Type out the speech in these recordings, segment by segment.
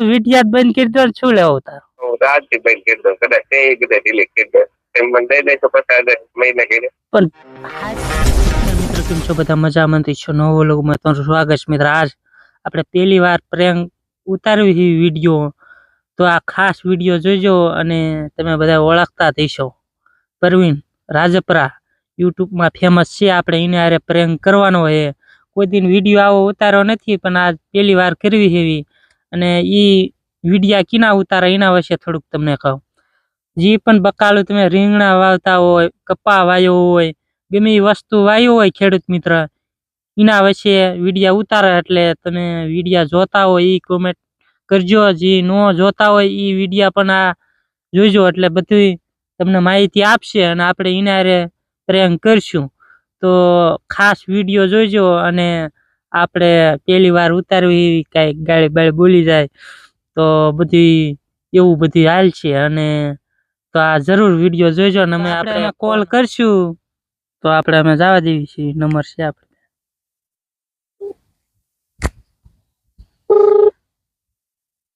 વિડિયા જ બંધ કરી દો શું લેવો તારો? આજથી બંધ કરી કદાચ તે કદાચ ડિલીટ કરી એમ મને દઈ દેશો હજાર મહિને કરી પણ મિત્રો કેમ છો બધા? મજામાં છો નવો લોગમાં તમારું સ્વાગત છે મિત્ર. આજ આપણે પહેલી વાર પ્રેંક ઉતાર્યું છે વીડિયો. તો આ ખાસ વીડિયો જોજો અને તમે બધા ઓળખતા થઈશો પરવીન રાજપરા યુટ્યુબમાં ફેમસ છે. આપણે એને હારે પ્રેંક કરવાનો હોય કોઈ દિન વીડિયો આવો ઉતાર્યો નથી પણ આજ પહેલી વાર કરવી એવી. અને એ વિડિયા કિના ઉતારા, એના વિશે થોડુંક તમને કહું. જે પણ બકાલું તમે રીંગણા વાવતા હોય, કપા વાયો હોય, ગમે વસ્તુ વાયો હોય ખેડૂત મિત્ર, એના વિશે વિડિયા ઉતારે એટલે તમે વિડિયા જોતા હોય એ કોમેન્ટ કરજો. જે ન જોતા હોય એ વિડિયા પણ આ જોઈજો એટલે બધી તમને માહિતી આપશે અને આપણે એના પ્રેમ કરશું. તો ખાસ વીડિયો જોઈજો અને આપણે પહેલી વાર ઉતારવી એવી કાંઈ ગાડી બાળી બોલી જાય તો બધી એવું બધી હાલ છે. અને તો આ જરૂર વીડિયો જોઈજો અને અમે આપણે કોલ કરશું. તો આપણે અમે જવા દેવી છીએ નંબર છે આપણે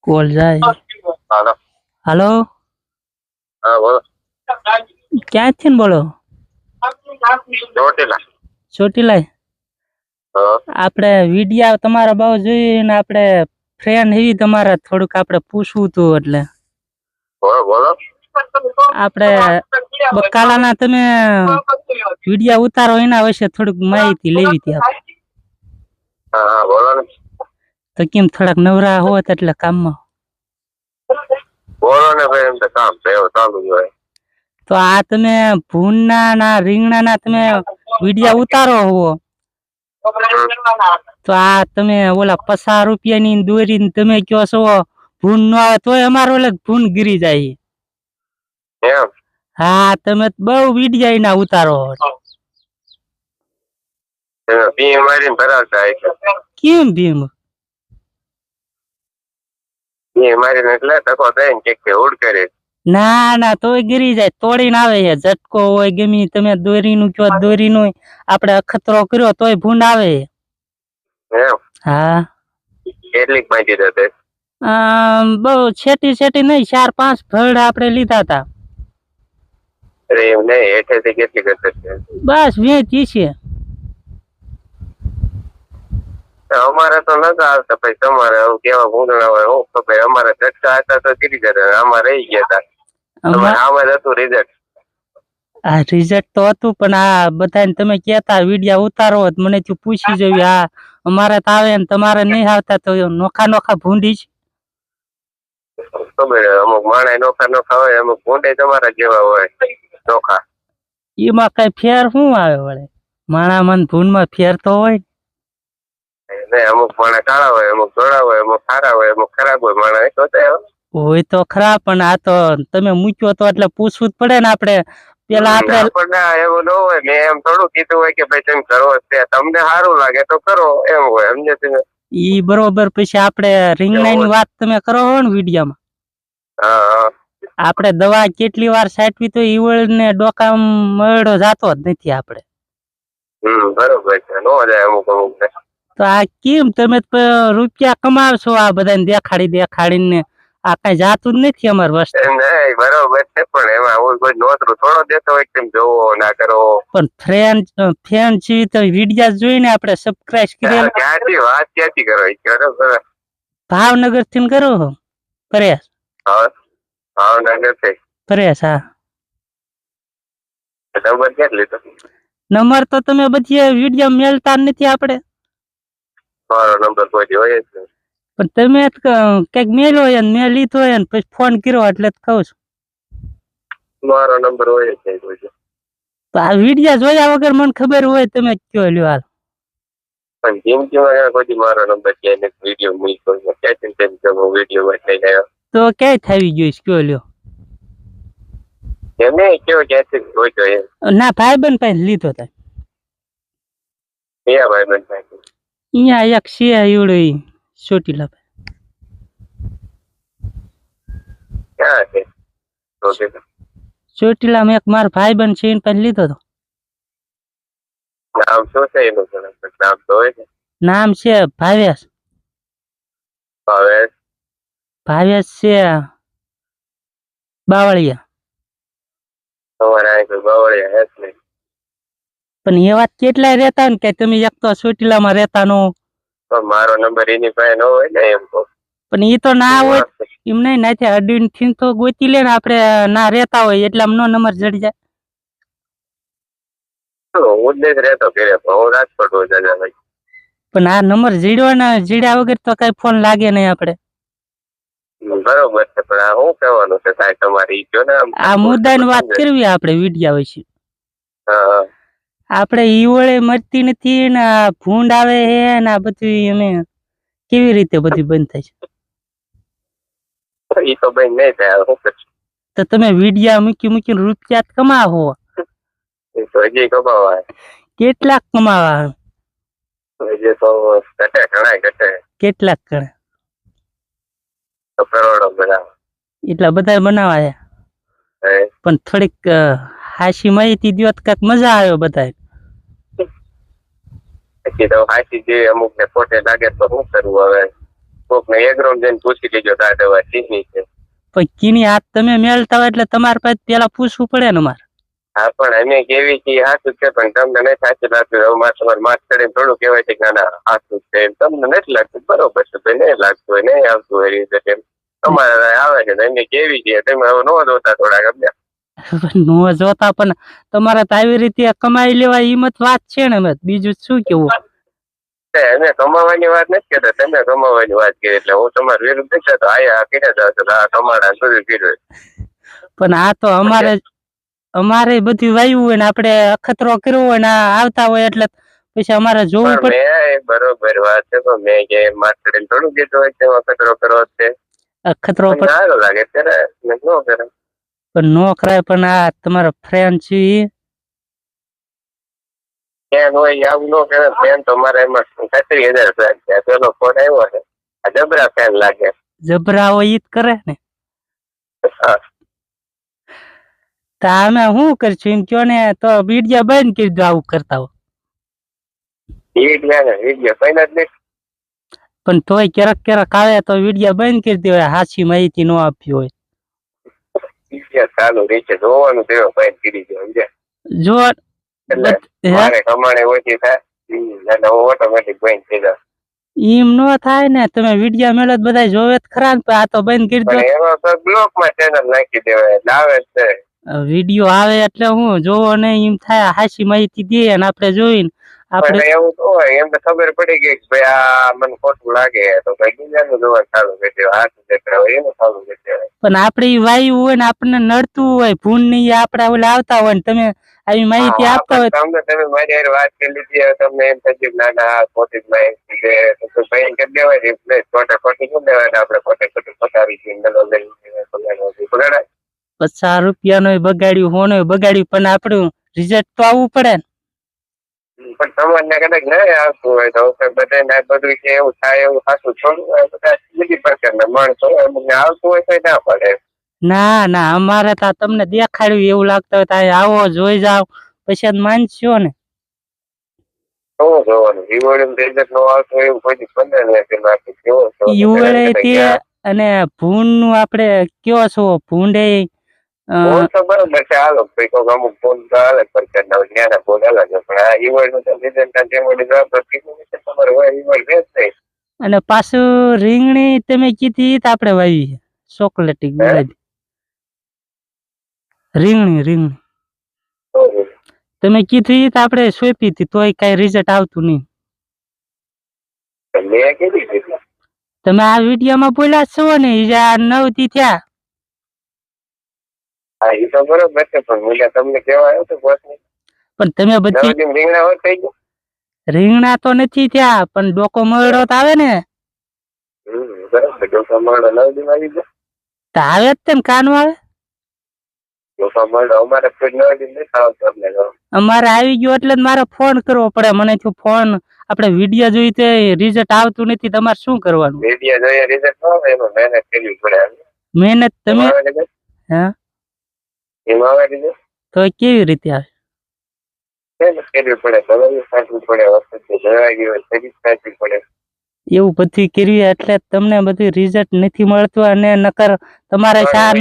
કોલ જાય. હાલો. ક્યાં હા બોલો. ક્યાંથી ને બોલો? ચોટીલા. ચોટીલાય? હા આપણે વિડિયા તમારા બહુ જોઈને આપણે ફ્રેન્ડ હેવી તમારા થોડુંક આપણે પૂછવું હતું એટલે. આપણે બકાલાના તમે વિડિયા ઉતારો એના વિશે થોડુંક માહિતી લેવી હતી આપણે. ને. તો કેમ થોડાક નવરા હોત એટલે કામમાં? બોલો ને ભાઈ એમ તો કામ ચાલુ જ હોય. તો આ તમે ભૂનના ના રીંગણાના તમે વિડિયા ઉતારો હોવો. તો આ તમે ઓલા પચાસ રૂપિયાની દોરીને તમે કયો છો ભૂન નો આવે તોય અમારો ઓલે ભૂન ગીરી જાય. હા તમે બહુ વીડિયા એના ઉતારો કેમ ભીમ? પી મારીને એટલે તકો દઈને ને કે ઉડ કરી ના ના તોય ગીરી જાય. તોડીને આવે છે. ઝટકો હોય ગમી તમે દોરીનું કયો દોરીનું આપણે અખતરો કર્યો તોય ભૂંડ આવે હા. કેટલીક માહિતી થશે બહુ છેટી છેટી નહીં ચાર પાંચ ફળ આપણે લીધા હતા. બસ વેચી છે. અમારે તો નતા આવતા પછી તમારે કેવા ભૂંગણા હોય અમારે ઝટકા હતા તો ગીરી જતા અમારે રહી ગયા હતા. આ રિઝલ્ટ તો હતું પણ આ બધાને તમે કેતા વિડિયા ઉતારો મને તું પૂછી જોયું આ અમારે તો આવે ને તમારે નહીં આવતા તો નોખા નોખા ભૂંડી છે અમુક માણે નોખા નોખા હોય અમુક ભૂંડે તમારા જેવા હોય નોખા એમાં કઈ ફેર શું આવે વળે માણા મન ભૂંડમાં ફેર તો હોય ને. અમુક માણા કાળા હોય અમુક ધોળા હોય અમુક સારા હોય અમુક ખરાબ હોય માણા એક. હોય તો ખરા પણ આ તો તમે મૂક્યો તો એટલે પૂછવું જ પડે ને આપણે. પેલા આપણે આપણને એવું ન હોય મેં એમ થોડું કીધું હોય કે ભાઈ તમે કરો છે તમને સારું લાગે તો કરો એમ હોય સમજે તમે ઈ બરોબર પછી આપણે રીંગણાની વાત તમે કરો હો ને વિડીયામાં. આપણે દવા કેટલી વાર સાચવી તો ઈવળ ને ડોકા મળ્યો જાતો જ નથી આપણે. બરોબર છે નો જાય અમુક અમુક તો આ કેમ તમે રૂપિયા કમાવશો આ બધાને દેખાડી દેખાડીને? આ કઈ જાતું જ નથી અમાર વસ્તુ. નહીં બરોબર છે પણ એમાં હું કોઈ નોતરું થોડો દેતો હોય કેમ જોવો ના કરો. પણ ફ્રેન્ડ ફ્રેન્ડ છે તો વિડિયા જોઈને આપણે સબસ્ક્રાઇબ કરેલ ક્યાંથી વાત ક્યાંથી કરો એ ભાવનગરથી કરો પરેશ. હા ભાવનગરથી પરેશ હા. નંબર ક્યાં લીધો? નંબર તો તમે બધી વિડિયા મેલતા નથી આપણે. મારો નંબર કોઈ હોય જ નહીં પણ તમે ક- કંઈક હોય ને મેં લીધો હોય ને પછી ફોન કર્યો એટલે જ કહું છું. મારો નંબર હોય છે તો આ વિડિયા જોયા વગર મને ખબર હોય તમે કયો લ્યો હાલ. પણ જિંદગીમાં કોઈ મારો નંબર ક્યાંય નથી વીડિયો મૂક્યો ક્યાંથી તેમ કે હું વીડિયો માં થઈ ગયો તો ક્યાંય થાવી ગયો કયો લ્યો. એમને કેવો ક્યાંથી જોઈતો એમ. ના ભાઈબંધ પાસે લીધો તા. ક્યાં ભાઈ બન પાસે? અહીંયા એક છે એવડો ચોટીલા ચોટીલામાં એક મારો ભાઈબંધ છે એને લીધો તો નામ શું છે એનું નામ તો હોય ને. નામ છે ભાવેશ. હવે ભાવેશ છે બાવળિયા. પણ એ એવા કેટલાય રહેતા ને કે તમે એક તો ચોટીલામાં રહેતા નો પણ મારો નંબર એની પાસે ન હોય ને એમ કહું. પણ એ તો ના હોય એમ નહીં નાથી અડીનથી તો ગોતી લે ને આપણે ના રહેતા હોય એટલે આમ નો નંબર જડી જાય હું જ રહેતો ઘરે હું રાજકોટ હોય દાદા ભાઈ પણ આ નંબર જીડ્યો ને જીડ્યા વગર તો કઈ ફોન લાગે નહીં આપણે બરોબર છે પણ આ શું કહેવાનું છે સાહેબ તમારી કયો ને. આ મુદ્દાની વાત કરવી આપણે વિડિયા વિશે હા, હા. આપણે ઈ વળે મરતી નથી ને આ ભૂંડ આવે હે ને આ બધું અમે કેવી રીતે બધું બંધ થાય છે? તો ભાઈ નહીં થાય શું તો તમે વિડિયા મૂકી મૂકીને રૂપિયા કમાવો. હજી કમાવા કેટલાક કમાવા? હજી તો ઘટે ઘણા ઘટે. કેટલાક કરોડો બધા એટલા બધા બનાવા છે પણ થોડીક હાશી માહિતી દ્યો તો કાંઈક મજા આવ્યો બધા પછી તો હાશી જે અમુક ને ફોટે લાગે તો શું કરવું હવે? કોક ને એગ્રોમ જઈને પૂછી લેજો તાર દવા ચીની છે. પણ કીની હાથ તમે મેળતા હોય એટલે તમારે પાસે પેલા પૂછવું પડે ને મારે હા પણ અમે કેવી છીએ હાથું છે પણ તમને નહીં સાચું લાગતું. હવે મારે તમારે માથ ચડીને થોડું કહેવાય છે કે ના હાચું છે તમને નથી લાગતું? બરોબર છે નહીં લાગતું હોય નહીં આવતું હોય એ રીતે તમારે આવે છે તો અમે કેવી છીએ? તમે હવે નો જોતા થોડાક અમને નો જોતા પણ તમારે તો આવી રીતે કમાઈ લેવા હિંમત વાત છે ને મત. બીજું શું કેવું? તે અમે કમાવાની વાત નથી કહેતા તમે કમાવાની વાત કરી એટલે હું તમારું વિરુદ્ધ દેખતા તો આયા કીધા જાવ તો આ કમાડા બધું કીધું પણ આ તો અમારે અમારે બધું વાયું હોય ને આપણે અખતરો કર્યો હોય ને આવતા હોય એટલે પછી અમારે જોવું પડે બરોબર વાત છે પણ મેં જે માથ થોડું કીધું હોય તેમાં અખતરો કરવો છે અખતરો પર સારું લાગે ત્યારે ન કરે પણ નો કરાય પણ આ તમારા ફ્રેન્ડ છે હોય એ આવું નો કરે ફેન તો મારે એમાં હજાર છે. પેલો ફોન આવ્યો છે. આ જબરા ફેન લાગે. જબરા હોય ઈ જ કરે ને? હા. તો અમે શું કરશું? એમ કયો ને તો વિડિયા બંધ કરી દો આવું કરતા નહીં પણ તોય ક્યારેક ક્યારેક આવે તો વિડિયા બંધ કરી દેવાય હાચી માહિતી નો આપી હોય. વીડિયો ચાલુ રહે જોવાનું તેવો ફાઇન કરી દો સમજ્યા? જો એટલે મારે કમાણી ઓછી થાય એટલે ઓટોમેટિક બંધ થઈ જાઉં એમ નો થાય ને તમે વિડિયા મેળો બધા જોવે જ ખરા ને પણ આ તો બંધ કરી દો. તો બ્લોકમાં ચેનલ નાખી દેવાય એટલે આવે વીડિયો છે. વિડિયો આવે એટલે હું જોવો નહીં એમ થાય હાસી માહિતી દે અને આપણે જોઈને આપણે એવું તો હોય એમ તો ખબર પડી ગઈ કે ભાઈ આ મને ખોટું લાગે તો ભાઈ બીજાનું જોવાનું ચાલુ કરી દેવાય હાથ દેખાય હોય એનું ચાલુ કરી દેવાય પણ આપણે વાયુ હોય ને આપણને નડતું હોય ભૂનની આપડા ઓલા આવતા હોય ને તમે આવી માહિતી આપતા હોય તમને તમે મારી હારે વાત કરી લીધી તમને એમ થશે ના ના ખોટી જ માહિતી છે. તો ભાઈ કરી દેવાય રિપ્લેસ ખોટા ખોટી કરી દેવાય ને આપણે ખોટે ખોટું પતાવી છીએ નલો લઈ પગાડાય. પચાસ રૂપિયાનો બગાડ્યું હોનો બગાડ્યું પણ આપણું રિઝલ્ટ તો આવવું પડે ને. પણ તમને કદાચ ના આવતું હોય તો બધા ના બધું છે એવું થાય એવું સાચું થોડું બધા બધી પ્રકારના માણસો અમુકને આવતું હોય તો ના પડે. ના ના અમારે તો તમને દેખાડ્યું એવું લાગતું હોય ત્યાં આવો જોઈ જાવ પછી માનશો ને? અને ભૂનનું આપડે કયો છો? ભૂંડે અને પાછું રીંગણી તમે કીધી આપણે વાવી ચોકલેટી ગુલાબી. રીંગણી રીંગણી. તમે કીધી આપણે સોંપી હતી તોય કઈ રિઝલ્ટ આવતું નહીં. મેં. તમે આ વિડીયોમાં બોલ્યા છો ને નવથી થયા. હા એ તો બરોબર છે પણ મૂલ્ય તમને કેવા આવ્યો તો બોસ પણ તમે બધી રીંગણા હોત થઈ ગયું રીંગણા તો નથી ત્યાં પણ ડોકો મળડો તો આવે ને. મળો આવી ગયો. તો આવે જ તેમ કાનું આવે? અમારે આવી ગયો એટલે મારે ફોન કરવો પડે. મને થયું ફોન. આપણે વીડિયો જોઈ તે રિઝલ્ટ આવતું નથી તમારે શું કરવાનું? વીડિયો જોઈએ રિઝલ્ટ મહેનત કરવી પડે મહેનત તમે? હા. એમાં આવે? તો કેવી રીતે આવે? એવું બધું કર્યું એટલે તમને બધું રિઝલ્ટ નથી મળતું અને નકર તમારે રિઝલ્ટ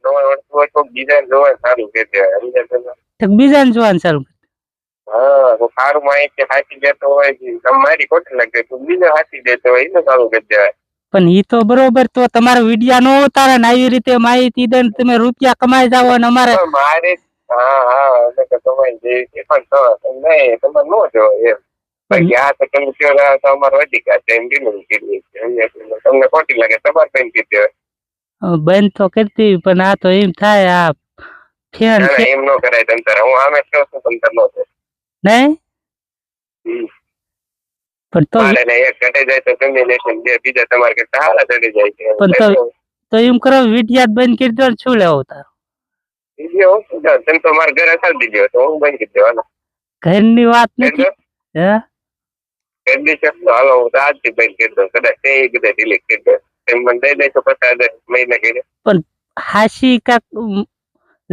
ન મળતું હોય તો બીજા જોવાનું સારું કે છે તો બીજાને જોવાનું ચાલુ કરે. હા તો સારું માહિતી હાચી દેતો હોય તમારી ખોટી લાગે તો બીજા હાથી દેતો હોય એને સારું કરી દેવાય પણ ઈ તો બરોબર તો તમારા વિડિયા નો ઉતારે ને આવી રીતે માહિતી દે તમે રૂપિયા કમાઈ જાવ અને અમારે મારે હા હા એટલે કે તમારી જે એ પણ તો નહીં તમે નો જો એમ બાકી આ તો તમે કહો છો, તો અમારો અધિકાર છે એમ તમે? તમને ખોટી લાગે તમારે કઈ કીધી હોય તો કરતી પણ આ તો એમ થાય આ ફેન એમ નો કરાય તમ તારે હું આમે કહું છું તમ તારે નો. નહીં. પણ તો મારે ને એક ઘટે જાય તો combination બે બીજા તમારે કરતા સારા ચડી જાય છે પણ તો- તો એમ કરો વિડિયા જ બંધ કરી દો ને શું લેવું તાર બીજો હું શું જાણું? તમે તો મારા ઘરે સારી દીધો તો હું બંધ કરી દેવાનો ઘરની વાત નથી હે કરી દી શકતો હાલો હું તો આજથી બંધ કરી દઉં કદાચ તે કદાચ delete કરી દઉં તમે મને દઈ દેશો પચાસ હજાર મહિને કરી હાસી કાક ઉમ,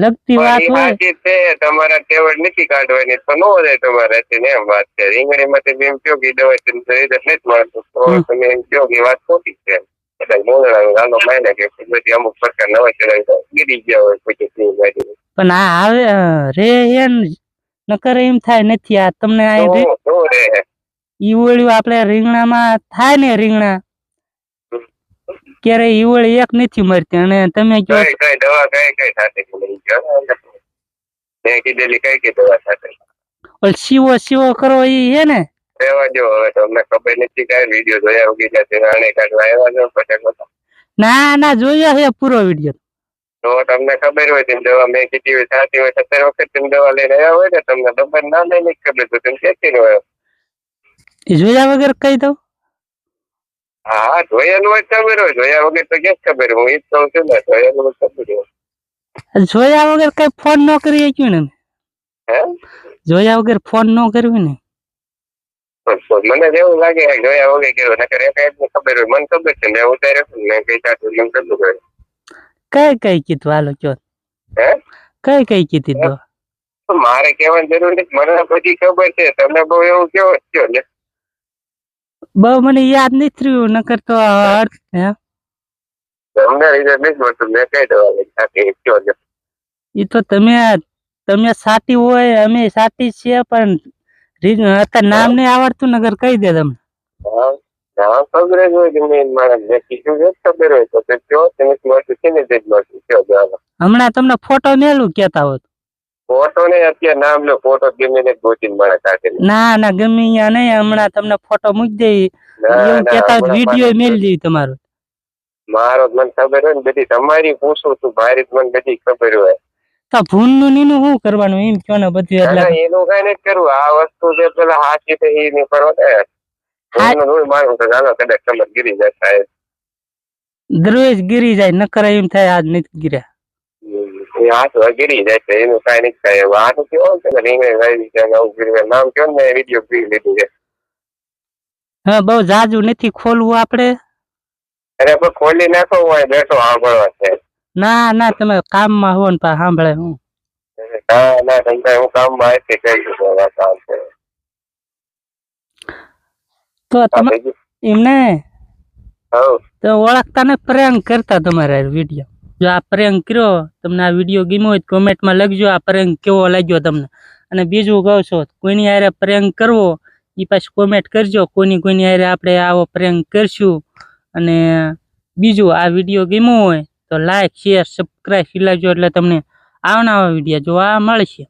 લગતી વાત હોય. છે તમારા ટેવડ નથી કાઢવાની તો નો રહે તમારે ને એમ વાત છે રીંગણીમાંથી બી એમ કયો કે દવા તો રિઝલ્ટ નથી મળતું. તો તમે એમ કયો કે વાત ખોટી છે. એટલે મોંઘણા ગાલો માયને કે બધી અમુક પ્રકાર નવા ચડાવી ગીરી ગયા હોય પછી સિંહ ગાડી. પણ આ આવે રે એમ નકર એમ થાય નથી. આ તમને આ ઈ ઓળ્યું આપણે રીંગણામાં થાય ને રીંગણા. ક્યારે ઈવળ એક નથી મરતી. અને તમે કહો કઈ કઈ દવા કઈ કઈ સાથે લઈ ગયો મેં કીધેલી કઈ કઈ દવા સાથે ઓલ સીવો સીવો કરો ઈ હે ને? હવે તો ખબર નથી કઈ. વીડિયો જોયા ઉગી જશે આને કાઢવા આવ્યા છો પછી ના ના જોયા છે પૂરો વીડિયો. તો તમને ખબર હોય તેમ દવા મેં કીધી હોય સાચી હોય સત્તર વખત તેમ દવા લઈને આવ્યા હોય ને તમને ખબર ના લઈને ખબર તો તેમ ક્યાંથી હોય. જોયા વગર કહી દઉં? હા હા જોયેલું હોય ખબર હોય. જોયા વગર તો ક્યાં ખબર? હું ઈ જ કહું છું ને જોયેલું હોય ખબર હોય. જોયા વગર કઈ ફોન ન કરી શક્યું ને? હે? જોયા વગર ફોન ન કરવી ને? મને એવું લાગે જોયા વગર કર્યો. નકર એક એક ખબર હોય. મને ખબર છે મેં ઉતાર્યો છું ને કઈ સાચું મને ખબર હોય. કઈ કઈ કીધું? હાલો ચો હે? કઈ કઈ કીધી તો મારે કહેવાની જરૂર નથી. મને બધી ખબર છે. તમે બહુ એવું કેવો છો ને. બહુ મને યાદ નથી થયું નકર તો અર્થ હે. તમને રિઝલ્ટ નથી મળતું મેં કઈ દવા લઈ સાચી કયો છે? ઈ તો તમે તમે સાટી હોય અમે સાટી છીએ પણ અત્યારે નામ નહીં આવડતું નગર કહી દે તમને. હા હા ખબર જ હોય કે મેં મારા મેં કીધું છે ખબર હોય તો કયો તમે મળતું છે ને તે જ મળતું કયો હમણાં તમને ફોટો મેલું કેતા હોત. ફોટો ને અત્યારે નામ લો ફોટો ગમે ને ગોતીને મારે કાઢી ના ના ગમે અહીંયા નહીં. હમણાં તમને ફોટો મૂકી દઈ. ના, એવું કેતા વીડિયો મારે- મેલી દેવી તમારું. મારો મને ખબર હોય ને બધી. તમારી પૂછું છું મારી મને બધી ખબર હોય. તો ભૂનનું નીનું શું કરવાનું? એમ કયો ને બધું ના, ના, એટલે એનું કઈ નથી કરવું. આ વસ્તુ જે પેલા હાથી છે એ નહીં કરો ને તો ચાલો કદાચ તમે ગીરી જાય સાહેબ. દરરોજ ગીરી જાય નકર એમ થાય આજ નથી ગીર્યા. એ હાથ ગીરી જાય છે એનું કઈ નહીં કહે હાથ કેવો છે ને રીંગણી વાવી છે આવું ગીરી નામ કેવો ને વીડિયો પી લીધું છે હા બહુ જાજુ નથી ખોલવું આપણે અરે પણ ખોલી નાખો હોય બેઠો સાંભળવા છે ના ના તમે કામમાં હો ને સાંભળે હું ના ના તમે હું કામમાં આવી કહી છું વાત છે તો તમે? એમને તો ઓળખતા ને પ્રેમ કરતા તમારે વીડિયો જો આ પ્રેંક કર્યો, તમને આ વીડિયો ગમ્યો હોય કોમેન્ટમાં લખજો, આ પ્રેંક કેવો લાગ્યો તમને. અને બીજું કહું છો, કોઈની હારે પ્રેંક કરવો એ પાછી કોમેન્ટ કરજો કોની કોઈની હારે આપણે આવો પ્રેંક કરશું. અને બીજું, આ વીડિયો ગમ્યો હોય તો લાઈક શેર સબસ્ક્રાઈબ ખીલાવજો એટલે તમને આવનારા વીડિયો જોવા મળશે.